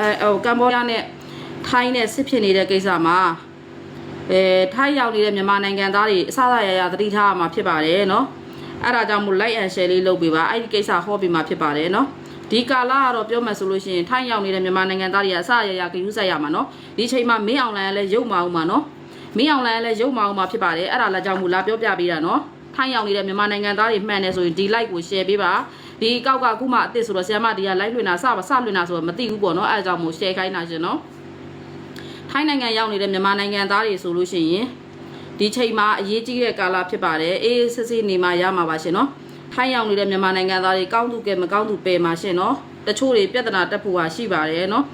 အဲဟိုကမ္ဘောဒီးယားနဲ့ထိုင်းနဲ့စစ်ဖြစ်နေတဲ့ကိစ္စမှာအဲထိုင်းရောက်နေတဲ့မြန်မာနိုင်ငံသားတွေအစအရရသတိထားရမှာဖြစ်ပါတယ်နော်အဲ့ဒါကြောင့်မို့ like and share လေးလုပ်ပေးပါအဲ့ဒီကိစ္စဟောပေးမှာဖြစ်ပါတယ်နော်ဒီကာလကတော့ပြောမှဆိုလို့ရှိရင်ထိုင်းရောက်နေတဲ့မြန်မာနိုင်ငံသားတွေကအစအရရဂရုစိုက်ရမှာနော်ဒီချိန်မှာမင်းအောင်လိုင်းကလည်းရုပ်မအောင်မှာနော်မင်းအောင်လိုင်းကလည်းရုပ်မအောင်မှာဖြစ်ပါတယ်အဲ့ဒါလည်းကြောင့်မို့လာပြောပြပေးတာနော်ထိုင်းရောက်နေတဲ့မြန်မာနိုင်ငံသားတွေမှန်တယ်ဆိုရင်ဒီ like ကို share ပေးပါ ဒီကောက်ကအခုမှအစ်စ်ဆိုတော့ဆရာမဒီက like လွှင့်တာစပါစလွှင့်တာဆိုတော့မသိဘူးပေါ့နော်အဲ့ဒါကြောင့်မို့ share ခိုင်းတာရှင်နော်ထိုင်းနိုင်ငံရောက်နေတဲ့မြန်မာနိုင်ငံသားတွေဆိုလို့ရှိရင်ဒီချိန်မှာအရေးကြီးတဲ့ကာလဖြစ်ပါတယ်အေးစစ်စစ်နေမှာရမှာပါရှင်နော်ထိုင်းရောက်နေတဲ့မြန်မာနိုင်ငံသားတွေကောင်းသူကဲမကောင်းသူပယ်မှာရှင်နော်တချို့တွေပြဿနာတက်ဖို့ဟာရှိပါတယ်နော်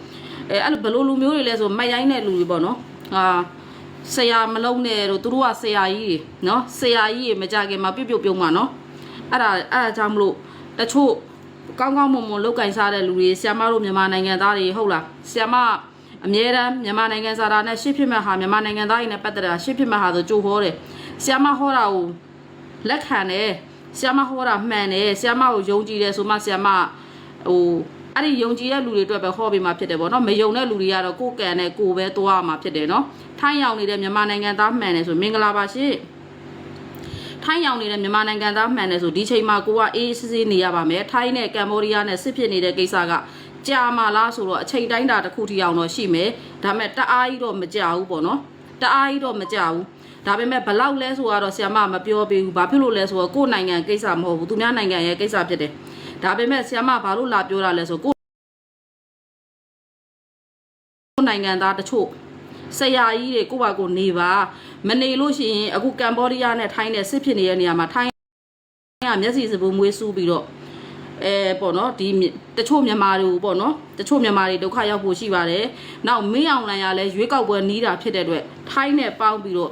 အဲအဲ့လိုဘယ်လိုလူမျိုးတွေလဲဆိုမိုက်ရိုင်းတဲ့လူတွေပေါ့နော်အာဆရာမလုံးနဲ့တို့သူတို့ကဆရာကြီးတွေနော်ဆရာကြီးတွေမကြခင်မှာပြုတ်ပြုတ်ပြုံးမှာနော်အဲ့ဒါအဲ့ဒါကြောင့်မလို့ တချို့ကောင်းကောင်းမွန်မွန်လောက်ကင်စားတဲ့လူတွေဆရာမတို့မြန်မာနိုင်ငံသားတွေဟုတ်လားဆရာမအမြဲတမ်းမြန်မာနိုင်ငံစာတာနဲ့ရှစ်ဖြစ်မဲ့ဟာမြန်မာနိုင်ငံသားတွေနဲ့ပတ်သက်တာရှစ်ဖြစ်မဲ့ဟာဆိုကြိုဟောတယ်။ဆီယမဟောတာကိုလက်ခံတယ်။ဆီယမဟောတာမှန်တယ်။ဆီယမကိုယုံကြည်တယ်ဆိုမှဆီယမဟိုအဲ့ဒီယုံကြည်တဲ့လူတွေအတွက်ပဲဟောပေးမှာဖြစ်တယ်ပေါ့နော်။မယုံတဲ့လူတွေကတော့ကိုယ်ကံနဲ့ကိုယ်ပဲသွားရမှာဖြစ်တယ်နော်။ထိုင်းရောက်နေတဲ့မြန်မာနိုင်ငံသားမှန်တယ်ဆိုမင်္ဂလာပါရှင်။ ထိုင်းရောက်နေတဲ့မြန်မာနိုင်ငံသားမှန်တယ်ဆိုဒီချိန်မှာကိုကအေးအေးဆေးဆေးနေရပါမယ်ထိုင်းနဲ့ကမ္ဘောဒီးယားနဲ့စစ်ဖြစ်နေတဲ့ကိစ္စကကြာမာလားဆိုတော့အချိန်တိုင်းတာတစ်ခုထိအောင်တော့ရှိမယ်ဒါပေမဲ့တအားကြီးတော့မကြဘူးပေါ့နော်တအားကြီးတော့မကြဘူးဒါပေမဲ့ဘလောက်လဲဆိုတော့ဆရာမမပြောပေးဘူးဘာဖြစ်လို့လဲဆိုတော့ကိုယ့်နိုင်ငံကိစ္စမဟုတ်ဘူးသူများနိုင်ငံရဲ့ကိစ္စဖြစ်တယ်ဒါပေမဲ့ဆရာမဘာလို့လာပြောတာလဲဆိုကိုယ့်ကိုယ့်နိုင်ငံသားတချို့ဆရာကြီးတွေကိုယ့်ဘာကိုနေပါ မနေလို့ရှိရင်အခုကမ္ဘောဒီးယားနဲ့ထိုင်းနဲ့စစ်ဖြစ်နေတဲ့နေရာမှာထိုင်းကမျက်စိစပူမွေးစူးပြီးတော့အဲပေါ့နော်ဒီတချို့မြန်မာတွေပေါ့နော်တချို့မြန်မာတွေဒုက္ခရောက်ဖို့ရှိပါတယ်။နောက်မင်းအောင်လိုင်ရလဲရွေးကောက်ပွဲနီးတာဖြစ်တဲ့အတွက်ထိုင်းနဲ့ပေါင်းပြီးတော့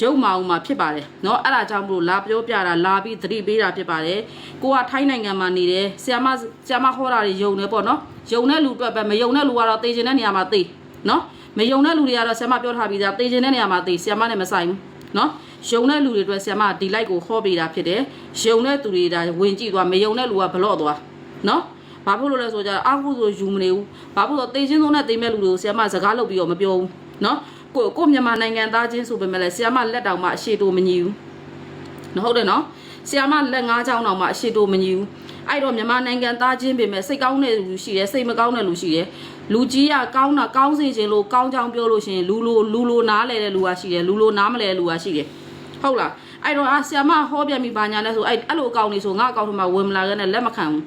ရုပ်မအောင်မှာဖြစ်ပါတယ်เนาะအဲ့ဒါကြောင့်မလို့လာပြောပြတာလာပြီးသတိပေးတာဖြစ်ပါတယ်ကိုကထိုင်းနိုင်ငံမှာနေတယ်ဆီယမဆီယမဟောတာတွေယုံနေပေါ့เนาะယုံတဲ့လူအတွက်ပဲမယုံတဲ့လူကတော့တေချင်တဲ့နေရာမှာတေเนาะ မယုံတဲ့လူတွေကတော့ဆီယမပြောထားပြီးသားတေချင်တဲ့နေရာမှာတေဆီယမနဲ့မဆိုင်ဘူးเนาะယုံတဲ့လူတွေအတွက်ဆီယမဒီလိုက်ကိုဟောပေးတာဖြစ်တယ်ယုံတဲ့သူတွေဒါဝင်ကြည့်သွားမယုံတဲ့လူကဘလော့သွားเนาะဘာဖြစ်လို့လဲဆိုကြတော့အာဟုဆိုယူမနေဘူးဘာဖြစ်လို့တေချင်းဆုံးနဲ့တေးမဲ့လူတွေကိုဆီယမစကားလုပ်ပြီးတော့မပြောဘူးเนาะကိုကိုမြန်မာနိုင်ငံသားချင်းဆိုပေမဲ့လည်းဆီယမလက်တောင်မှအရှိတိုးမညီဘူးနော်ဟုတ်တယ်နော်ဆီယမလက်ငါးချောင်းတောင်မှအရှိတိုးမညီဘူးအဲ့တော့မြန်မာနိုင်ငံသားချင်းပေမဲ့စိတ်ကောင်းတဲ့လူရှိတယ်စိတ်မကောင်းတဲ့လူရှိတယ် လူကြီးကကောင်းတာကောင်းစေခြင်းလို့ကောင်းကြောင်းပြောလို့ရှိရင်လူလိုလူလိုနားလဲတဲ့လူကရှိတယ်လူလိုနားမလဲတဲ့လူကရှိတယ်ဟုတ်လားအဲ့တော့အာဆီယမဟောပြန်ပြီးဘာညာလဲဆိုအဲ့အဲ့လိုအကောင့်လေးဆိုငါအကောင့်ထဲမှာဝင်မလာခဲ့နဲ့လက်မခံဘူး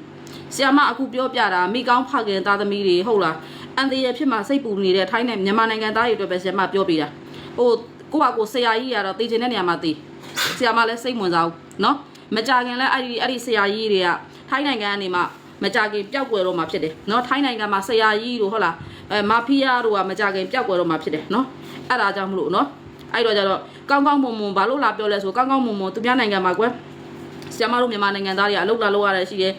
ဆီယမအခုပြောပြတာမိကောင်းဖခင်သားသမီးတွေဟုတ်လားအန်တရဖြစ်မှာစိတ်ပူနေတဲ့ထိုင်းနဲ့မြန်မာနိုင်ငံသားတွေအတွက်ပဲဆီယမပြောပြတာဟိုကိုကကိုဆရာကြီးကတော့တေချင်တဲ့နေရာမှာတေဆရာမလည်းစိတ်ဝင်စားဘူးနော်မကြခင်လဲအဲ့ဒီအဲ့ဒီဆရာကြီးတွေကထိုင်းနိုင်ငံကနေမှ မကြခင်ပျောက်ကွယ်တော့မှာဖြစ်တယ်နော်ထိုင်းနိုင်ငံမှာဆရာကြီးတို့ဟုတ်လားအဲမာဖီးယားတို့ကမကြခင်ပျောက်ကွယ်တော့မှာဖြစ်တယ်နော်အဲ့ဒါကြောင့်မလို့နော်အဲ့တော့ကြတော့ကောင်းကောင်းမွန်မွန်ဘာလို့လာပြောလဲဆိုကောင်းကောင်းမွန်မွန်သူများနိုင်ငံမှာကွယ်ဆရာမတို့မြန်မာနိုင်ငံသားတွေအလုပ်လာလုပ်ရတယ်ရှိတယ်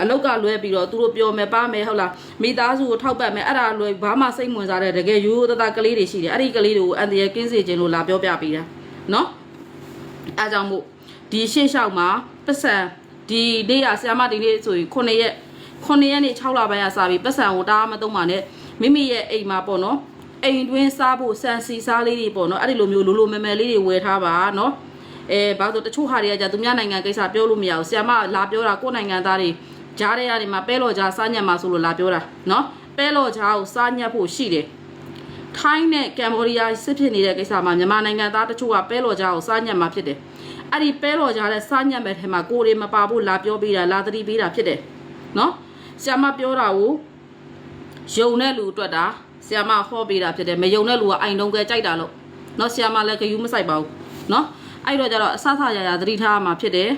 အလောက်ကလွဲပြီးတော့သူတို့ပြောမယ်ပါမယ်ဟုတ်လားမိသားစုကိုထောက်ပတ်မယ်အဲ့ဒါလွဲဘာမှစိတ်ဝင်စားတဲ့တကယ်ရိုးရိုးသားသားကလေးတွေရှိတယ်အဲ့ဒီကလေးတွေကိုအန်တရယ်ကင်းစေခြင်းလို့လာပြောပြပေးတာနော်အဲကြောင့်မို့ဒီရှေ့လျှောက်မှာပတ်စံ ဒီနေ့ရဆရာမဒီနေ့ဆိုရင်9ရက်9ရက်နေ့6လပိုင်းရစပြီးပတ်စံကိုတားမသုံးပါနဲ့မိမိရဲ့အိမ်မှာပေါ့နော်အိမ်တွင်းစားဖို့စံစီစားလေးတွေပေါ့နော်အဲ့ဒီလိုမျိုးလိုလိုမဲမဲလေးတွေဝယ်ထားပါနော်အဲဘာလို့တချို့ဟာတွေကじゃသူများနိုင်ငံကိစ္စပြောလို့မရဘူးဆရာမလာပြောတာကိုယ့်နိုင်ငံသားတွေဂျားတွေကနေမှာပဲလော်ဂျားစားညက်မှာဆိုလို့လာပြောတာနော်ပဲလော်ဂျားကိုစားညက်ဖို့ရှိတယ်ထိုင်းနဲ့ကမ်ဘောဒီးယားစစ်ဖြစ်နေတဲ့ကိစ္စမှာမြန်မာနိုင်ငံသားတချို့ကပဲလော်ဂျားကိုစားညက်မှာဖြစ်တယ် အဲ့ဒီပဲလော်ဂျားနဲ့စားညက်မဲ့ထဲမှာကိုယ်တွေမပါဖို့လာပြောပေးတာလာသတိပေးတာဖြစ်တယ်နော်ဆရာမပြောတာကိုယုံတဲ့လူအတွက်တာဆရာမဟောပေးတာဖြစ်တယ်မယုံတဲ့လူကအိုင်တုံးကဲကြိုက်တာလို့နော်ဆရာမလည်းဂယူးမဆိုင်ပါဘူးနော်အဲ့တော့ကျတော့အဆဆရရသတိထားရမှာဖြစ်တယ်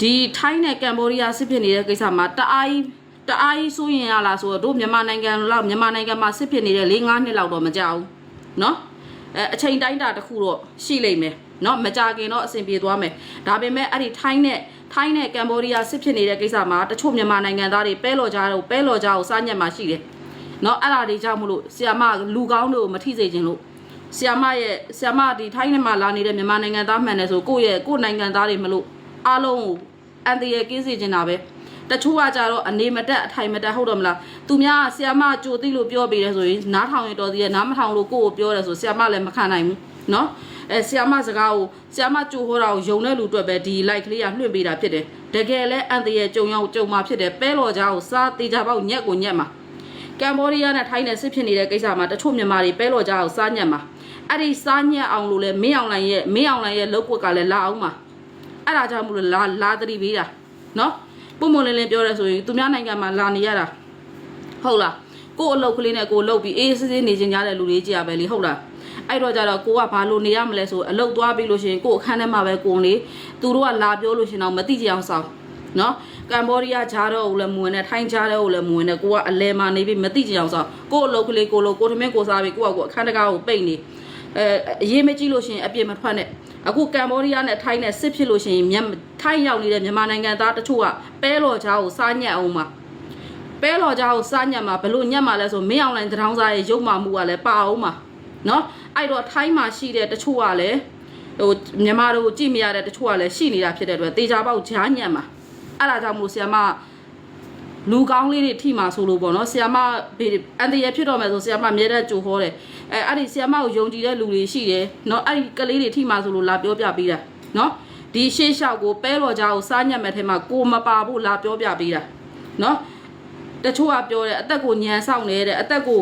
ဒီထိုင်းနဲ့ကမ်ဘောဒီးယားစစ်ဖြစ်နေတဲ့ကိစ္စမှာတအားကြီးတအားကြီးစိုးရင်ရလားဆိုတော့တို့မြန်မာနိုင်ငံလောက်မြန်မာနိုင်ငံမှာစစ်ဖြစ်နေတဲ့၄၅နှစ်လောက်တော့မကြောက်ဘူးနော်အဲအချိန်တိုင်းတာတစ်ခုတော့ရှိလိမ့်မယ် နော်မကြခင်တော့အဆင်ပြေသွားမယ်ဒါပေမဲ့အဲ့ဒီထိုင်းနဲ့ထိုင်းနဲ့ကမ်ဘောဒီးယားစစ်ဖြစ်နေတဲ့ကိစ္စမှာတချို့မြန်မာနိုင်ငံသားတွေပဲလော်ကြတော့ပဲလော်ကြကိုစားညက်မှာရှိတယ်နော်အဲ့ဒါတွေကြောင့်မလို့ဆီယာမလူကောင်းတို့မထိစေခြင်းလို့ဆီယာမရဲ့ဆီယာမဒီထိုင်းနဲ့မှာလာနေတဲ့မြန်မာနိုင်ငံသားမှန်တယ်ဆိုကိုယ့်ရဲ့ကိုယ့်နိုင်ငံသားတွေမလို့အားလုံးကိုအန်တရယ်ကင်းစေချင်တာပဲတချို့ကကြတော့အနေမတက်အထိုင်မတက်ဟုတ်တယ်မလားသူများကဆီယမကြိုသိလို့ပြောပေးတယ်ဆိုရင်နားထောင်ရင်တော်သေးရဲ့နားမထောင်လို့ကိုယ့်ကိုပြောတယ်ဆိုဆီယမလည်းမခံနိုင်ဘူး နော်အဲဆီယမစကားကိုဆီယမကြိုဟောတာကိုယုံတဲ့လူအတွက်ပဲဒီ like ကလေးကလွှင့်ပေးတာဖြစ်တယ်တကယ်လဲအန်တရဲ့ကြုံရောက်ကြုံမှာဖြစ်တယ်ပဲလော်ကြားကိုစားတေချာပေါက်ညက်ကိုညက်မှာကမ်ဘောဒီးယားနဲ့ထိုင်းနဲ့စစ်ဖြစ်နေတဲ့ကိစ္စမှာတချို့မြန်မာတွေပဲလော်ကြားကိုစားညက်မှာအဲ့ဒီစားညက်အောင်လို့လဲမင်းအောင်လိုင်ရဲ့မင်းအောင်လိုင်ရဲ့လောက်ကွက်ကလည်းလာအောင်မှာအဲ့ဒါကြောင့်မလို့လာလာသတိပေးတာနော်ပုံမလင်းလင်းပြောရဲဆိုရင်သူများနိုင်ငံမှာလာနေရတာဟုတ်လားကို့အလုပ်ကလေးနဲ့ကိုလှုပ်ပြီးအေးစစ်စစ်နေချင်းကြတဲ့လူတွေကြည့်ရပဲလေဟုတ်လား အဲ့တော့ကြတော့ကိုကဘာလို့နေရမလဲဆိုအလုပ်သွားပြီးလို့ရှိရင်ကို့အခန်းထဲမှာပဲကိုယ်လေသူတို့ကလာပြောလို့ရှင်တော့မသိကြအောင်ဆောင်နော်ကမ်ဘောဒီးယားဂျားတော့လည်းမဝင်နဲ့ထိုင်းဂျားတော့လည်းမဝင်နဲ့ကိုကအလဲမှာနေပြီးမသိကြအောင်ဆောင်ကို့အလုပ်ကလေးကိုလို့ကိုထမင်းကိုစားပြီးကိုကကိုအခန်းတကားကိုပိတ်နေအဲအရေးမကြီးလို့ရှိရင်အပြစ်မထွက်နဲ့အခုကမ်ဘောဒီးယားနဲ့ထိုင်းနဲ့စစ်ဖြစ်လို့ရှိရင်မြန်မာထိုင်းရောက်နေတဲ့မြန်မာနိုင်ငံသားတချို့ကပဲလော်ချားကိုစားညက်အောင်မှာပဲလော်ချားကိုစားညက်မှာဘလို့ညက်မှာလဲဆိုမင်းအောင်လိုင်းတထောင်းစားရဲ့ရုပ်မာမှုကလည်းပါအောင်မှာ နော်အဲ့တော့ထိုင်းမှာရှိတဲ့တချို့ကလည်းဟိုမြန်မာတို့ကြည့်မရတဲ့တချို့ကလည်းရှိနေတာဖြစ်တဲ့အတွက်တေချာပေါက်ဂျားညက်မှာအဲ့ဒါကြောင့်မို့ဆီယမလူကောင်းလေးတွေထိမှာဆိုလို့ပေါ့နော်ဆီယမဘေးအန်တရဖြစ်တော့မယ်ဆိုဆီယမအမြဲတမ်းကြိုဟောတယ်အဲအဲ့ဒီဆီယမကိုယုံကြည်တဲ့လူတွေရှိတယ်နော်အဲ့ဒီကလေးတွေထိမှာဆိုလို့လာပြောပြပေးတာနော်ဒီရှေ့လျှောက်ကိုပဲတော်ကြားကိုစားညက်မဲ့ထဲမှာကိုမပါဖို့လာပြောပြပေးတာနော်တချို့ကပြောတယ်အသက်ကိုညံဆောင်နေတဲ့အသက်ကို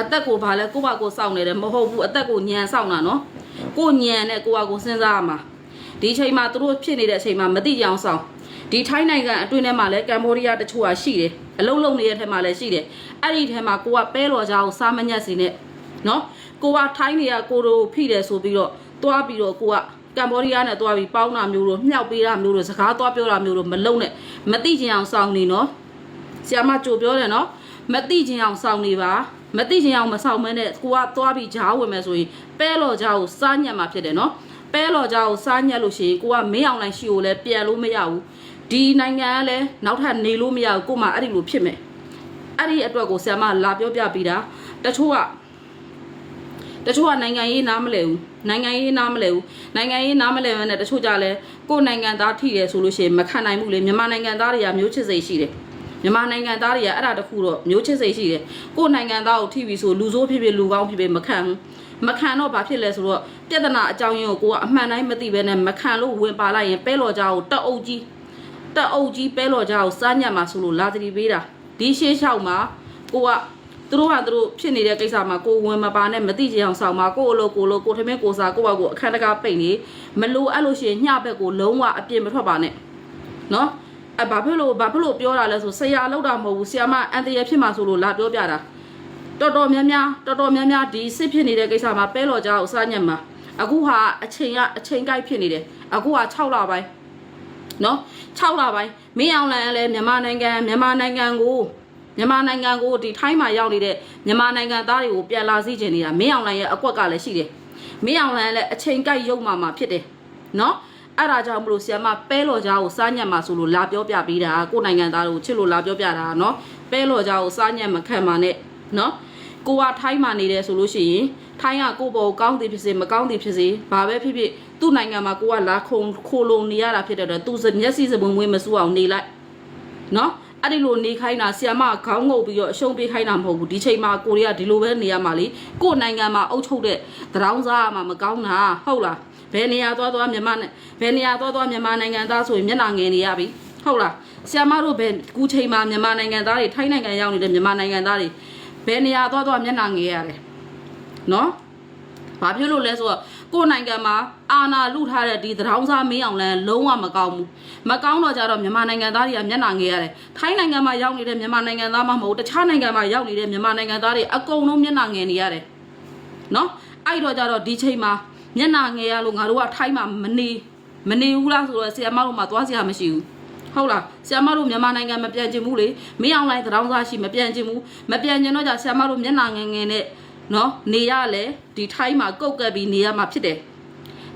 အသက်ကိုဘာလဲကိုယ့်ဘာကိုစောင့်နေတယ်မဟုတ်ဘူးအသက်ကိုညံဆောင်တာနော်ကိုညံနဲ့ကိုယ့်ဘာကိုစဉ်းစားရမှာဒီချိန်မှာသူတို့ဖြစ်နေတဲ့အချိန်မှာမတိကြအောင်ဆောင်ဒီထိုင်းနိုင်ငံအတွင်းထဲမှာလည်းကမ်ဘောဒီးယားတချို့ဟာရှိတယ်အလုံးလုံးနေတဲ့ထဲမှာလည်းရှိတယ်အဲ့ဒီထဲမှာကိုကပဲလော်ကြားကိုစားမညက်စီနဲ့နော်ကိုကထိုင်းနေရကိုတို့ဖိတယ်ဆိုပြီးတော့တွားပြီးတော့ကိုကကမ်ဘောဒီးယားနဲ့တွားပြီးပေါင်းတာမျိုးတို့မြှောက်ပေးတာမျိုးတို့စကားတွားပြောတာမျိုးတို့မလုံးနဲ့မတိချင်အောင်စောင့်နေနော်ဆီယမကြိုပြောတယ်နော်မတိချင်အောင်စောင့်နေပါ မတိချင်အောင်မဆောင်မဲနဲ့ကိုကတွားပြီးဂျားဝင်မယ်ဆိုရင်ပဲလော်ကြားကိုစားညက်မှာဖြစ်တယ်နော်ပဲလော်ကြားကိုစားညက်လို့ရှိရင်ကိုကမင်းအောင်လိုင်းရှိကိုလည်းပြန်လို့မရဘူးဒီနိုင်ငံကလည်းနောက်ထပ်နေလို့မရဘူးကို့မှာအဲ့ဒီလိုဖြစ်မယ်အဲ့ဒီအတွက်ကိုဆရာမလာပြောပြပေးတာတချို့ကတချို့ကနိုင်ငံရေးနားမလဲဘူးနိုင်ငံရေးနားမလဲဘူးနိုင်ငံရေးနားမလဲမဲ့တချို့ကြလဲကို့နိုင်ငံသားထိတယ်ဆိုလို့ရှိရင်မခံနိုင်ဘူးလေမြန်မာနိုင်ငံသားတွေကမျိုးချစ်စိတ်ရှိတယ် မြန်မာနိုင်ငံသားတွေကအဲ့ဒါတခုတော့မျိုးချစ်စိတ်ရှိတယ်ကို့နိုင်ငံသားကိုထိပြီဆိုလူဆိုးဖြစ်ဖြစ်လူကောင်းဖြစ်ဖြစ်မခံဘူးမခံတော့ဘာဖြစ်လဲဆိုတော့ပြဿနာအကြောင်းရင်းကိုကိုကအမှန်တိုင်းမသိဘဲနဲ့မခံလို့ဝင်ပါလိုက်ရင်ပဲလော်ကြကိုတက်အုပ်ကြီးတက်အုပ်ကြီးပဲလော်ကြကိုစားညက်မှာဆိုလို့လာတတိပေးတာဒီရှေးလျှောက်မှာကိုကသူတို့ဟာသူတို့ဖြစ်နေတဲ့ကိစ္စမှာကိုဝင်မပါနဲ့မသိကြအောင်ဆောင်ပါကိုအလိုကိုလိုကိုထမင်းကိုစားကိုဘကိုအခန်းတကားပိတ်နေမလိုအဲ့လို့ရှိရင်ညဘက်ကိုလုံးဝအပြစ်မထွက်ပါနဲ့နော် အဘာဖြစ်လို့ဘာဖြစ်လို့ပြောတာလဲဆိုဆရာလောက်တာမဟုတ်ဘူးဆရာမအန်တရဖြစ်မှာဆိုလို့လာပြောပြတာတော်တော်များများတော်တော်များများဒီစစ်ဖြစ်နေတဲ့ကိစ္စမှာပဲလော်ကြကိုစားညက်မှာအခုဟာအချိန်ကအချိန်ကိုက်ဖြစ်နေတယ်အခုဟာ6လပိုင်းနော်6လပိုင်းမင်းအောင်လန်ကလည်းမြန်မာနိုင်ငံမြန်မာနိုင်ငံကိုမြန်မာနိုင်ငံကိုဒီထိုင်းမှာရောက်နေတဲ့မြန်မာနိုင်ငံသားတွေကိုပြန်လာစီခြင်းနေတာမင်းအောင်လန်ရဲ့အကွက်ကလည်းရှိတယ်မင်းအောင်လန်ကလည်းအချိန်ကိုက်ရုံမှမှာဖြစ်တယ်နော် အဲ့ဒါကြောင့်မလို့ဆီယမပဲလော်ကြားကိုစားညက်မှာဆိုလို့လာပြောပြပေးတာကိုယ်နိုင်ငံသားတွေကိုချစ်လို့လာပြောပြတာနော်ပဲလော်ကြားကိုစားညက်မခံပါနဲ့နော်ကိုကထိုင်းမှာနေတယ်ဆိုလို့ရှိရင်ထိုင်းကကိုယ့်ဘောကိုကောင်းသည်ဖြစ်စေမကောင်းသည်ဖြစ်စေဘာပဲဖြစ်ဖြစ်သူ့နိုင်ငံမှာကိုကလာခုံခိုလုံနေရတာဖြစ်တဲ့အတွက်သူမျက်စိစပွင့်ဝင်မစူအောင်နေလိုက်နော်အဲ့ဒီလိုနေခိုင်းတာဆီယမခေါင်းငုပ်ပြီးတော့အရှုံးပေးခိုင်းတာမဟုတ်ဘူးဒီချိန်မှာကိုရီးယားဒီလိုပဲနေရမှာလေကို့နိုင်ငံမှာအုပ်ချုပ်တဲ့သရောင်းစားမှာမကောင်းတာဟုတ်လားဘ ယ်နေရာသွားသွားမြန်မာနဲ့ဘယ်နေရာသွားသွားမြန်မာနိုင်ငံသားဆိုရင်မျက်နှာငယ်နေရပြီဟုတ်လားဆီယမတို့ဘယ်ကူချိန်မှာမြန်မာနိုင်ငံသားတွေထိုင်းနိုင်ငံရောက်နေတဲ့မြန်မာနိုင်ငံသားတွေဘယ်နေရာသွားသွားမျက်နှာငယ်ရတယ်နော်ဘာဖြစ်လို့လဲဆိုတော့ကိုယ်နိုင်ငံမှာအာဏာလုထားတဲ့ဒီသရောင်းစားမင်းအောင်လန်းလုံးဝမကောင်းဘူးမကောင်းတော့ကြတော့မြန်မာနိုင်ငံသားတွေကမျက်နှာငယ်ရတယ်ထိုင်းနိုင်ငံမှာရောက်နေတဲ့မြန်မာနိုင်ငံသားမှမဟုတ်တခြားနိုင်ငံမှာရောက်နေတဲ့မြန်မာနိုင်ငံသားတွေအကုန်လုံးမျက်နှာငယ်နေရတယ်နော်အဲ့တော့ကြတော့ဒီချိန်မှာ မျက်နှာငယ်ရလို့ငါတို့ကထိုင်းမှာမနေမနေဘူးလားဆိုတော့ဆီယမတို့မှာသွားစရာမရှိဘူးဟုတ်လားဆီယမတို့မြန်မာနိုင်ငံမပြန်ချင်ဘူးလေမင်းအောင်လိုင်းသရောင်းစားရှိမပြန်ချင်ဘူးမပြန်ချင်တော့ကြဆီယမတို့မျက်နှာငယ်ငယ်နဲ့နော်နေရလဲဒီထိုင်းမှာကုတ်ကပ်ပြီးနေရမှာဖြစ်တယ်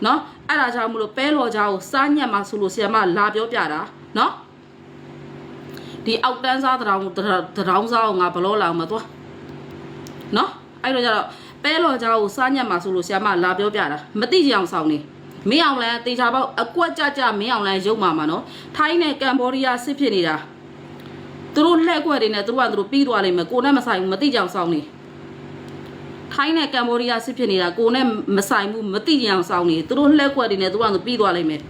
နော်အဲ့ဒါကြောင့်မလို့ပဲလော်ကြားကိုစားညက်မှာဆိုလို့ဆရာမလာပြောပြတာနော်ဒီအောက်တန်းစားတရောင်တရောင်စားကိုငါဘလောလာမှာသွားနော်အဲ့တော့ကျတော့ ပဲလော်ကြားကိုစားညက်မှာဆိုလို့ဆရာမလာပြောပြတာမသိကြအောင်ဆောင်နေမင်းအောင်လန်တေချာပေါက်အကွက်ကြကြမင်းအောင်လန်ရုပ်မှာမှာနော်ထိုင်းနဲ့ကမ်ဘောဒီးယားစစ်ဖြစ်နေတာသူတို့လှဲ့ကွက်တွေနဲ့သူတို့ကသူတို့ပြီးသွားလိမ့်မယ်ကိုနဲ့မဆိုင်ဘူးမသိကြအောင်စောင်းနေထိုင်းနဲ့ကမ်ဘောဒီးယားစစ်ဖြစ်နေတာကိုနဲ့မဆိုင်ဘူးမသိကြအောင်စောင်းနေသူတို့လှဲ့ကွက်တွေနဲ့သူတို့ကသူပြီးသွားလိမ့်မယ်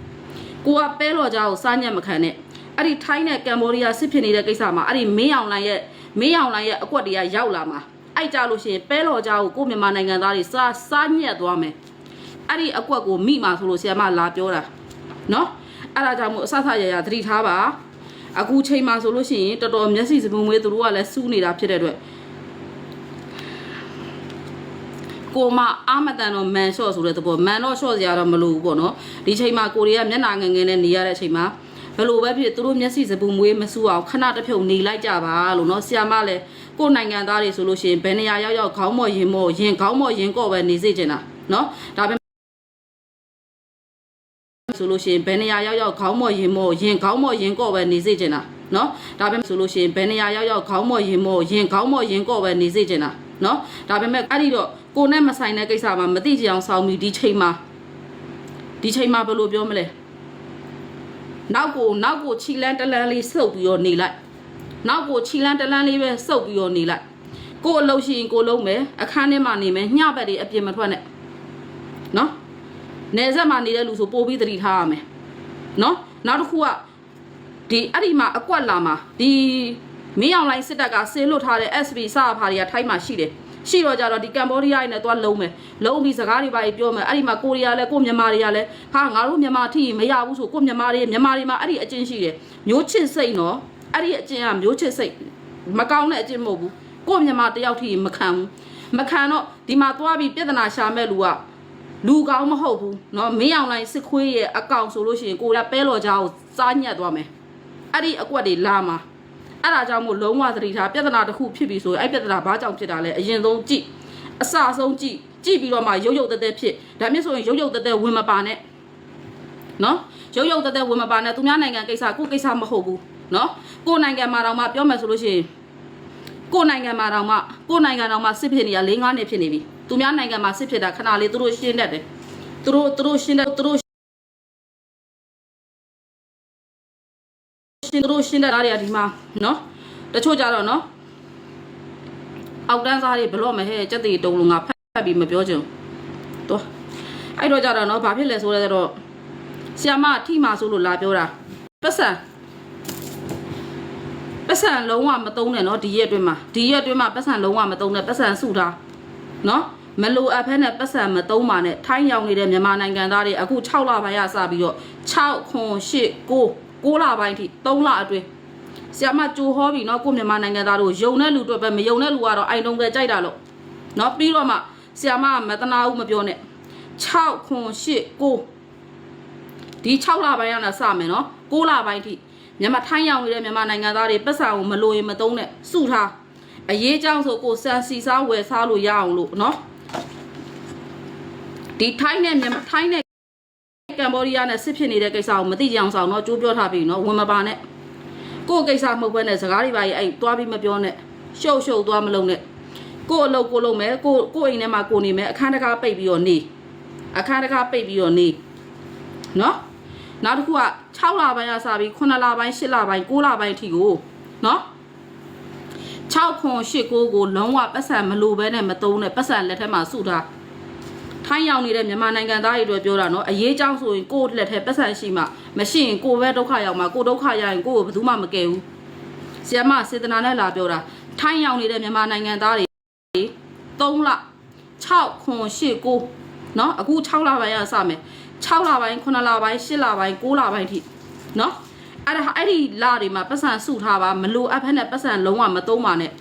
ကိုကပဲလော်ကြားကိုစားညက်မခံနဲ့အဲ့ဒီထိုင်းနဲ့ကမ်ဘောဒီးယားစစ်ဖြစ်နေတဲ့ကိစ္စမှာအဲ့ဒီမင်းအောင်လန်ရဲ့မင်းအောင်လန်ရဲ့အကွက်တွေကရောက်လာမှာ အဲ့ကြလို့ရှိရင်ပဲလော်ကြားကိုကိုမြန်မာနိုင်ငံသားတွေစားစားညက်သွားမယ် အဲ့ဒီအကွက်ကိုမိမှာဆိုလို့ဆရာမလာပြောတာเนาะအဲ့ဒါကြောင့်မို့အဆဆရရသတိထားပါအခုချိန်မှာဆိုလို့ရှိရင်တော်တော်မျက်စိစပွန်မွေးသူတို့ကလည်းစူးနေတာဖြစ်တဲ့အတွက်ကိုမအာမတန်တော့မန်ရှော့ဆိုတဲ့သဘောမန်တော့ရှော့စရာတော့မလိုဘူးပေါ့နော်ဒီချိန်မှာကိုရီးယားမျက်နှာငယ်ငယ်နဲ့နေရတဲ့ချိန်မှာဘယ်လိုပဲဖြစ်သူတို့မျက်စိစပူမွေးမစူအောင်ခဏတစ်ဖြုတ်နေလိုက်ကြပါလို့เนาะဆီယာမလည်း ကိုယ်နိုင်ငံသားတွေဆိုလို့ရှိရင်ဘယ်နေရာရောက်ရောက်ခေါင်းမော့ရင်မော့ရင်ခေါင်းမော့ရင်ကော့ပဲနေစေချင်တာเนาะဒါပဲ ဆိုလို့ရှိရင်ဘယ်နေရာရောက်ရောက်ခေါင်းမော့ရင်မော့ရင်ခေါင်းမော့ရင်ကော့ပဲနေစေချင်တာเนาะဒါပေမဲ့ဆိုလို့ရှိရင်ဘယ်နေရာရောက်ရောက်ခေါင်းမော့ရင်မော့ရင်ခေါင်းမော့ရင်ကော့ပဲနေစေချင်တာเนาะဒါပေမဲ့အဲ့ဒီတော့ကိုနဲ့မဆိုင်တဲ့ကိစ္စမှာမသိကြအောင်စောင်းပြီးဒီချိန်မှာဒီချိန်မှာဘယ်လိုပြောမလဲနောက်ကိုနောက်ကိုခြိလန်းတလန်းလေးစုပ်ပြီးတော့နေလိုက် နောက်ကိုခြိလန်းတလန်းလေးပဲစုပ်ပြီးတော့နေလိုက်ကိုအလုပ်ရှိရင်ကိုလုံးမယ်အခန်းထဲမှာနေမယ်ညဘက်တွေအပြင်မထွက်နဲ့နော်နေဆက်မှာနေတဲ့လူဆိုပို့ပြီးသတိထားရမယ်နော်နောက်တစ်ခုကဒီအဲ့ဒီမှာအကွက်လာမှာဒီမင်းအောင်လိုင်းစစ်တပ်ကဆေးလွတ်ထားတဲ့ SB စဖာတွေကထိုင်းမှာရှိတယ်ရှိတော့ကြတော့ဒီကမ်ဘောဒီးယားနဲ့သွားလုံးမယ်လုံးပြီးစကားတွေပါပြောမယ်အဲ့ဒီမှာကိုရီးယားလဲကိုမြန်မာတွေကလဲဟာငါတို့မြန်မာထိမရဘူးဆိုကိုမြန်မာတွေမြန်မာတွေမှာအဲ့ဒီအကျင့်ရှိတယ်မျိုးချစ်စိတ်နော် အဲ့ဒီအကျင့်ကမျိုးချစ်စိတ်မကောင်းတဲ့အကျင့်မဟုတ်ဘူးကိုမြန်မာတယောက်ထိမခံဘူးမခံတော့ဒီမှာသွားပြီးပြဿနာရှာမဲ့လူက လူကောင်းမဟုတ်ဘူးเนาะမင်းအောင်လိုင်းစစ်ခွေးရဲ့အကောင်ဆိုလို့ရှိရင်ကိုယ်ကပဲလော်ကြားကိုစားညက်သွားမယ်အဲ့ဒီအကွက်တွေလာမှာအဲ့ဒါကြောင့်မို့လုံးဝသတိထားပြဿနာတစ်ခုဖြစ်ပြီဆိုရင်အဲ့ပြဿနာဘာကြောင့်ဖြစ်တာလဲအရင်ဆုံးကြည့်အစဆုံးကြည့်ကြည့်ပြီးတော့မှရုပ်ရုပ်တက်တက်ဖြစ်ဒါမျိုးဆိုရင်ရုပ်ရုပ်တက်တက်ဝင်မပါနဲ့เนาะရုပ်ရုပ်တက်တက်ဝင်မပါနဲ့သူများနိုင်ငံကိစ္စကိုကိစ္စမဟုတ်ဘူးเนาะ ကိုနိုင်ငံမှာတောင်မှပြောမယ်ဆိုလို့ရှိရင်ကိုနိုင်ငံမှာတောင်မှကိုနိုင်ငံတောင်မှစစ်ဖြစ်နေတာ၄၅နှစ်ဖြစ်နေပြီသူများနိုင်ငံမှာစစ်ဖြစ်တာခဏလေးသူတို့ရှင်းတတ်တယ်သူတို့သူတို့ရှင်းတတ်သူတို့ရှင်တို့ရှင်းတတ်တာတွေကဒီမှာနော်တချို့ကြတော့နော်အောက်တန်းစားတွေဘလော့မယ်ဟဲ့ကြက်တီတုံလုံးကဖတ်ပြီးမပြောချင်တော့အဲ့တော့ကြတော့နော်ဘာဖြစ်လဲဆိုတော့ဆ iam မထိမှာဆိုလို့လာပြောတာပတ်စံ ပတ်စံလုံးဝမသုံးနဲ့เนาะဒီရက်အတွင်းမှာဒီရက်အတွင်းမှာပတ်စံလုံးဝမသုံးနဲ့ပတ်စံစုထားเนาะမလိုအပ်ဖက်နဲ့ပတ်စံမသုံးပါနဲ့ထိုင်းရောက်နေတဲ့မြန်မာနိုင်ငံသားတွေအခု6လပိုင်းရစပြီးတော့6ခွန်8 9 9လပိုင်းထိ3လအတွင်းဆီယမကြိုဟောပြီเนาะကိုမြန်မာနိုင်ငံသားတို့ယုံတဲ့လူတွေပဲမယုံတဲ့လူကတော့အိုင်တုံးပဲကြိုက်တာလို့เนาะပြီးတော့မှဆီယမကမတနာဘူးမပြောနဲ့6ခွန်8 9ဒီ6လပိုင်းကလည်းစမယ်နော်6လပိုင်းထိ မြန်မာထိုင်းရောက်နေတဲ့မြန်မာနိုင်ငံသားတွေပတ်စံကိုမလိုရင်မသုံးနဲ့စုထားအရေးကြောင်းဆိုကိုစံစီစားဝယ်စားလို့ရအောင်လို့နော်ဒီထိုင်းနဲ့မြန်မာထိုင်းနဲ့ကမ်ဘောဒီးယားနဲ့စစ်ဖြစ်နေတဲ့ကိစ္စကိုမသိကြအောင်ဆောင်တော့ကြိုးပြောထားပြီနော်ဝင်မပါနဲ့ကိုယ့်ကိစ္စမဟုတ်ဘဲနဲ့စကားတွေပါကြီးအဲ့သွားပြီးမပြောနဲ့ရှုပ်ရှုပ်သွားမလုံးနဲ့ကိုယ့်အလုပ်ကိုလုပ်မယ်ကိုကိုယ့်အိမ်ထဲမှာကိုနေမယ်အခန်းတကားပိတ်ပြီးတော့နေအခန်းတကားပိတ်ပြီးတော့နေနော် နောက်တစ်ခုက6လပိုင်းကစပြီး9လပိုင်း10လပိုင်း9လပိုင်းအထိကိုနော်6ခွန်8 9ကိုလုံးဝပတ်စံမလိုဘဲနဲ့မသုံးနဲ့ပတ်စံလက်ထက်မှာစုထားထိုင်းရောက်နေတဲ့မြန်မာနိုင်ငံသားတွေအတွက်ပြောတာနော်အရေးကြောင်းဆိုရင်ကိုယ့်လက်ထက်ပတ်စံရှိမှမရှိရင်ကိုယ်ပဲဒုက္ခရောက်မှာကိုယ်ဒုက္ခရရင်ကိုယ်ကိုဘယ်သူမှမကယ်ဘူးဆီယမစေတနာနဲ့လာပြောတာထိုင်းရောက်နေတဲ့မြန်မာနိုင်ငံသားတွေ3လ6ခွန်8 9နော်အခု6လပိုင်းကစမယ် 6လပိုင်း9လပိုင်း10လပိုင်း9လပိုင်းထိနော်အဲ့ဒါအဲ့ဒီလတွေမှာပတ်စံစုထားပါမလိုအပ်ဖက်နဲ့ပတ်စံလုံးဝမသုံးပါနဲ့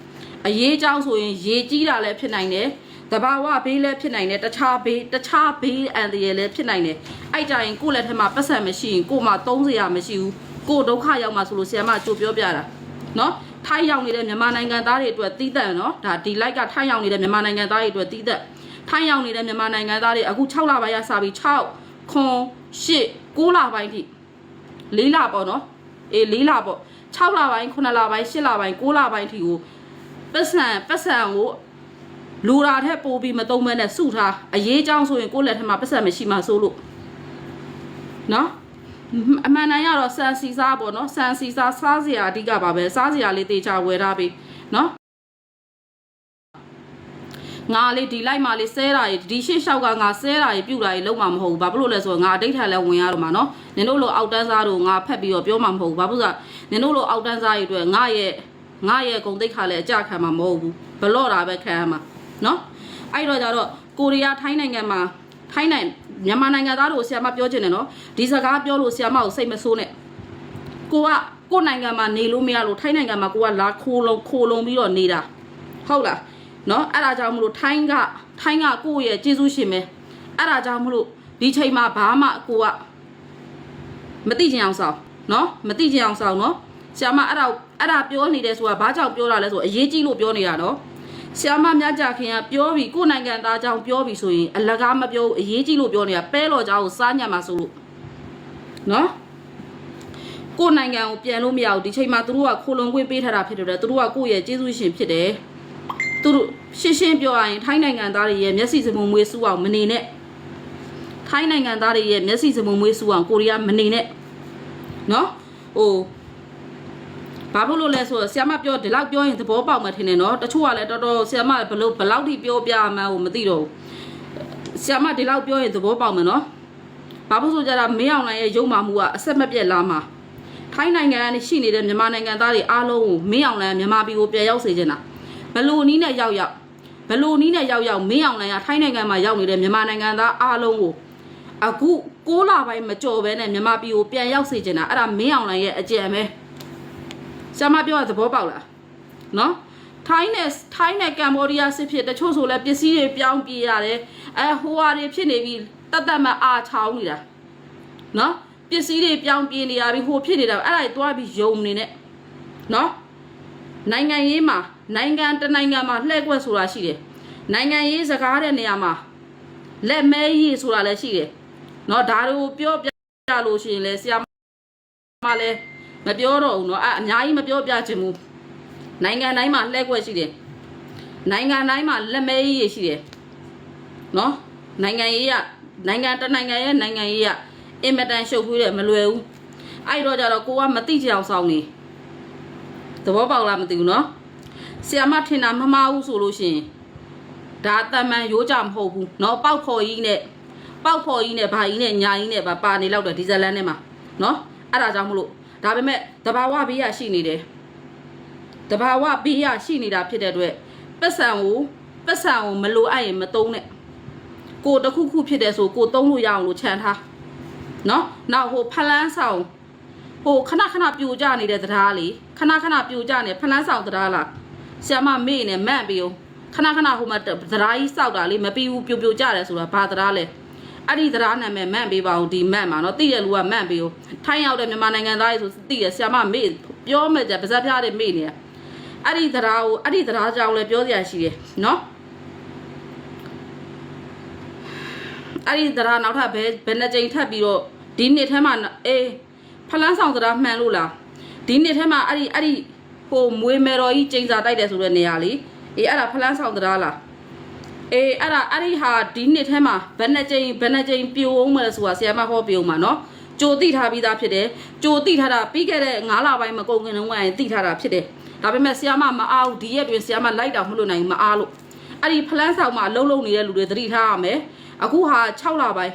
အရေးကြောင်းဆိုရင်ရေကြီးတာလည်းဖြစ်နိုင်တယ်တဘာဝဘေးလည်းဖြစ်နိုင်တယ်တခြားဘေးတခြားဘေးအန္တရာယ်လည်းဖြစ်နိုင်တယ်အဲ့ကြရင်ကိုယ့်လက်ထက်မှာပတ်စံမရှိရင်ကို့မှာသုံးစရာမရှိဘူးကို့ဒုက္ခရောက်မှာဆိုလို့ဆရာမကြိုပြောပြတာနော်ထိုင်းရောက်နေတဲ့မြန်မာနိုင်ငံသားတွေအတွက်တီးသက်နော်ဒါဒီ like ကထိုင်းရောက်နေတဲ့မြန်မာနိုင်ငံသားတွေအတွက်တီးသက်ထိုင်းရောက်နေတဲ့မြန်မာနိုင်ငံသားတွေအခု6လပိုင်းရစပြီး6 ခွန်8 9လပိုင်းထိ4လပေါ့နော်အေး4လပေါ့6လပိုင်း9လပိုင်း10လပိုင်း9လပိုင်းထိကိုပတ်စံပတ်စံကိုလူရာထက်ပိုပြီးမသုံးမဲနဲ့စုထားအရေးကြောင်းဆိုရင်ကိုယ့်လက်ထက်မှာပတ်စံမရှိမှဆိုလို့နော်အမှန်တန်ရတော့ဆန်စီစားပေါ့နော်ဆန်စီစားစားစရာအဓိကပါပဲစားစရာလေးတေချာဝယ်ထားပြီနော် ငါလေးဒီလိုက်မှလေးဆဲတာကြီးဒီရှေ့လျှောက်ကငါဆဲတာကြီးပြူတာကြီးလုံးမှာမဟုတ်ဘူးဘာဖြစ်လို့လဲဆိုတော့ငါအတိတ်ထက်လဲဝင်ရတော့မှာနော်နင်တို့လိုအောက်တန်းစားတို့ငါဖက်ပြီးတော့ပြောမှာမဟုတ်ဘူးဘာဖြစ်လို့လဲနင်တို့လိုအောက်တန်းစားကြီးအတွက်ငါရဲ့ငါရဲ့ဂုံတိတ်ခါလဲအကြခံမှာမဟုတ်ဘူးဘလော့တာပဲခံရမှာနော်အဲ့တော့ကြတော့ကိုရီးယားထိုင်းနိုင်ငံမှာထိုင်းနိုင်ငံမြန်မာနိုင်ငံသားတို့ဆရာမပြောချင်တယ်နော်ဒီစကားပြောလို့ဆရာမကိုစိတ်မဆိုးနဲ့ကိုကကိုယ့်နိုင်ငံမှာနေလို့မရလို့ထိုင်းနိုင်ငံမှာကိုကလာခိုးလုံးခိုးလုံးပြီးတော့နေတာဟုတ်လား နော်အဲ့ဒါကြောင့်မလို့ထိုင်းကထိုင်းကကိုယ့်ရဲ့ကျေးဇူးရှင်ပဲအဲ့ဒါကြောင့်မလို့ဒီချိန်မှာဘာမှကိုကမသိချင်အောင်ဆောင်နော်မသိချင်အောင်ဆောင်နော်ဆရာမအဲ့ဒါအဲ့ဒါပြောနေတယ်ဆိုတာဘာကြောင့်ပြောတာလဲဆိုအရေးကြီးလို့ပြောနေတာနော်ဆရာမမြတ်ကြခင်ကပြောပြီးကိုယ်နိုင်ငံသားကြောင့်ပြောပြီးဆိုရင်အလကားမပြောဘူးအရေးကြီးလို့ပြောနေတာပဲလော်ကြောင်ကိုစားညံ့မှာဆိုလို့နော်ကိုယ်နိုင်ငံကိုပြန်လို့မရဘူးဒီချိန်မှာသူတို့ကခိုးလုံခွင့်ပေးထားတာဖြစ်တယ်သူတို့ကကိုယ့်ရဲ့ကျေးဇူးရှင်ဖြစ်တယ် သူတို့ရှင်းရှင်းပြောရရင်ထိုင်းနိုင်ငံသားတွေရဲ့မျက်စိစမုံမွေးစူးအောင်မနေနဲ့ထိုင်းနိုင်ငံသားတွေရဲ့မျက်စိစမုံမွေးစူးအောင်ကိုရီးယားမနေနဲ့နော်ဟိုဘာဖြစ်လို့လဲဆိုတော့ဆ iam မပြောဒီလောက်ပြောရင်သဘောပေါက်မှထင်တယ်နော်တချို့ကလည်းတော်တော်ဆ iam မဘလို့ဘလောက်ထိပြောပြမှန်းကိုမသိတော့ဘူးဆ iam မဒီလောက်ပြောရင်သဘောပေါက်မယ်နော်ဘာဖြစ်လို့ဆိုကြတာမင်းအောင်နိုင်ရဲ့ရုံမာမှုကအဆက်မပြတ်လာမှာထိုင်းနိုင်ငံကနေရှိနေတဲ့မြန်မာနိုင်ငံသားတွေအားလုံးကိုမင်းအောင်နိုင်ကမြန်မာပြည်ကိုပြန်ရောက်စေချင်တာ ဘလို့နီးနဲ့ရောက်ရောက်ဘလို့နီးနဲ့ရောက်ရောက်မင်းအောင်နိုင်ကထိုင်းနိုင်ငံမှာရောက်နေတဲ့မြန်မာနိုင်ငံသားအားလုံးကိုအခု6လပိုင်းမကြော်ဘဲနဲ့မြန်မာပြည်ကိုပြန်ရောက်စေချင်တာအဲ့ဒါမင်းအောင်နိုင်ရဲ့အကြံပဲဆရာမပြောတာသဘောပေါက်လားနော်ထိုင်းနဲ့ထိုင်းနဲ့ကမ်ဘောဒီးယားစစ်ဖြစ်တချို့ဆိုလဲပစ္စည်းတွေပြောင်းပြေးရတယ်အဲဟိုဟာတွေဖြစ်နေပြီတတ်တတ်မအားချောင်းနေတာနော်ပစ္စည်းတွေပြောင်းပြေးနေရပြီဟိုဖြစ်နေတာအဲ့ဒါတွေသွားပြီးယုံနေနဲ့နော် နိုင်ငံရေးမှာနိုင်ငံတစ်နိုင်ငံမှာလှည့်ကွက်ဆိုတာရှိတယ်နိုင်ငံရေးစကားတဲ့နေရာမှာလက်မဲရေးဆိုတာလည်းရှိတယ်နော်ဒါတွေကိုပြောပြလို့ရှိရင်လဲဆရာမလည်း မပြောတော့ဘူးเนาะအအများကြီးမပြောပြချင်ဘူးနိုင်ငံတိုင်းမှာလှည့်ကွက်ရှိတယ်နိုင်ငံတိုင်းမှာလက်မဲကြီးရရှိတယ်เนาะနိုင်ငံရေးရနိုင်ငံတစ်နိုင်ငံရဲ့နိုင်ငံရေးရအင်မတန်ရှုပ်ထွေးတယ်မလွယ်ဘူးအဲ့တော့ကြတော့ကိုကမသိကြအောင်ဆောင်နေ သဘောပေါက်လားမသိဘူးเนาะဆီယမထင်တာမမှားဘူးဆိုလို့ရှိရင်ဒါတမန်ရိုးကြမဟုတ်ဘူးเนาะပေါက်ဖော်ကြီးနဲ့ပေါက်ဖော်ကြီးနဲ့ဘာကြီးနဲ့ညာကြီးနဲ့ပါပါနေလောက်တယ်ဒီဇလန်ထဲမှာเนาะအဲ့ဒါကြောင့်မလို့ ဒါပေမဲ့တဘာဝဘေးရရှိနေတယ်တဘာဝဘေးရရှိနေတာဖြစ်တဲ့အတွက်ပတ်စံကိုပတ်စံကိုမလိုအပ်ရင်မသုံးနဲ့ကိုတစ်ခုခုဖြစ်တယ်ဆိုကိုသုံးလို့ရအောင်လို့ခြံထားနော်နောက်ဟိုဖလန်းဆောင် ဟိုခဏခဏပြိုကျနေတဲ့တရားလေခဏခဏပြိုကျနေဖလန်းဆောင်တရားလားဆ iam မေ့နေမန့်ပြီးခဏခဏဟိုမှာတရားကြီးစောက်တာလေမပြီးဘူးပြိုပြိုကျတယ်ဆိုတာဘာတရားလဲအဲ့ဒီတရားနာမည်မန့်ပေးပါဦးဒီမန့်မှာနော်တိရလူကမန့်ပေးဦးထိုင်းရောက်တဲ့မြန်မာနိုင်ငံသားတွေဆိုတိရဆ iam မေ့ပြောမယ်ကြပါဇက်ပြားတွေမေ့နေရအဲ့ဒီတရားကိုအဲ့ဒီတရားကြောင့်လည်းပြောစရာရှိတယ်နော်အဲ့ဒီတရားနောက်ထပ်ဘယ်ဘယ်နှကြိမ်ထပ်ပြီးတော့ဒီနှစ်ထဲမှာအေး ဖလန်းဆောင်တရားမှန်လို့လားဒီနှစ်ထဲမှာအဲ့ဒီအဲ့ဒီဟိုမွေးမယ်တော်ကြီးကျိန်စာတိုက်တယ်ဆိုတဲ့နေရာလေးအေးအဲ့ဒါဖလန်းဆောင်တရားလားအေးအဲ့ဒါအဲ့ဒီဟာဒီနှစ်ထဲမှာဘယ်နှကြိမ်ဘယ်နှကြိမ်ပြိုအောင်မလဲဆိုတာဆရာမဟောပြအောင်ပါနော်ကြိုတိထားပြီးသားဖြစ်တယ်ကြိုတိထားတာပြီးခဲ့တဲ့9လပိုင်းမကုန်ခင်တုန်းကရင်တိထားတာဖြစ်တယ်ဒါပေမဲ့ဆရာမမအားဘူးဒီရက်တွင်ဆရာမလိုက်တာမလို့နိုင်ဘူးမအားလို့အဲ့ဒီဖလန်းဆောင်မှာအလုံးလုံးနေတဲ့လူတွေသတိထားရမယ်အခုဟာ6လပိုင်း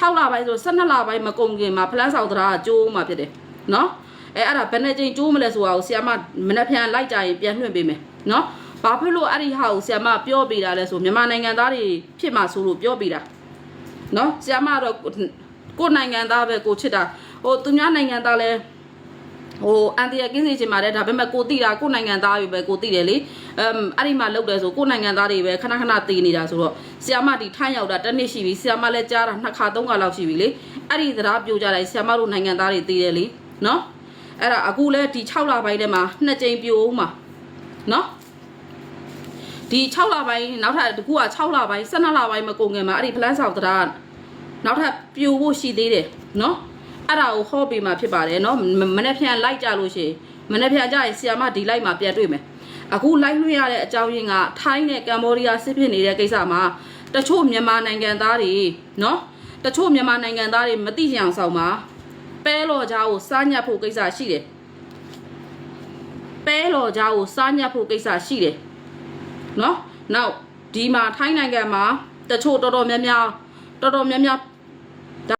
6လပိုင်းဆို12လပိုင်းမကုန်ခင်မှာဖလန်းဆောင်တရားကကျိုးမှဖြစ်တယ်နော်အဲအဲ့ဒါဘယ်နှကြိမ်ကျိုးမလဲဆိုတာကိုဆရာမမနေ့ပြန်လိုက်ကြရင်ပြန်လွှင့်ပေးမယ်နော်ဘာဖြစ်လို့အဲ့ဒီဟာကိုဆ iam မပြောပေးတာလဲဆိုမြန်မာနိုင်ငံသားတွေဖြစ်မှာဆိုလို့ပြောပေးတာနော်ဆ iam မတော့ကိုကိုယ်နိုင်ငံသားပဲကိုချစ်တာဟိုသူများနိုင်ငံသားလဲ ဟိုအန်တီယာကင်းစီချင်ပါတယ်ဒါပေမဲ့ကိုတိတာကိုယ်နိုင်ငံသားတွေပဲကိုတိတယ်လေအမ်အဲ့ဒီမှာလောက်တယ်ဆိုကိုယ်နိုင်ငံသားတွေပဲခဏခဏတည်နေတာဆိုတော့ဆ iam မဒီထိုင်းရောက်တာတစ်နှစ်ရှိပြီဆ iam မလည်းကြားတာနှစ်ခါသုံးခါလောက်ရှိပြီလေအဲ့ဒီတရားပြိုကြတိုင်းဆ iam မတို့နိုင်ငံသားတွေတည်တယ်လေနော်အဲ့ဒါအခုလဲဒီ6လပိုင်းထဲမှာနှစ်ကြိမ်ပြိုအောင်မှာနော်ဒီ6လပိုင်းနောက်ထပ်တကူက6လပိုင်း12လပိုင်းမကုန်ခင်မှာအဲ့ဒီ plan ဆောင်တရားနောက်ထပ်ပြိုဖို့ရှိသေးတယ်နော် အဲ့ဒါကိုဟောပေးมาဖြစ်ပါတယ်เนาะမနေ့ဖြန်လိုက်ကြလို့ရှိရင်မနေ့ဖြန်ကြရင်ဆီယာမဒီလိုက်มาပြန်တွေ့မယ်အခုလိုက်လွှင့်ရတဲ့အကြောင်းရင်းကထိုင်းနဲ့ကမ္ဘောဒီးယားစစ်ဖြစ်နေတဲ့ကိစ္စမှာတချို့မြန်မာနိုင်ငံသားတွေเนาะတချို့မြန်မာနိုင်ငံသားတွေမသိရအောင်ဆောင်ပါပဲလော်ကြားကိုစားညက်ဖို့ကိစ္စရှိတယ်ပဲလော်ကြားကိုစားညက်ဖို့ကိစ္စရှိတယ်เนาะနောက်ဒီမှာထိုင်းနိုင်ငံမှာတချို့တော်တော်များများတော်တော်များများ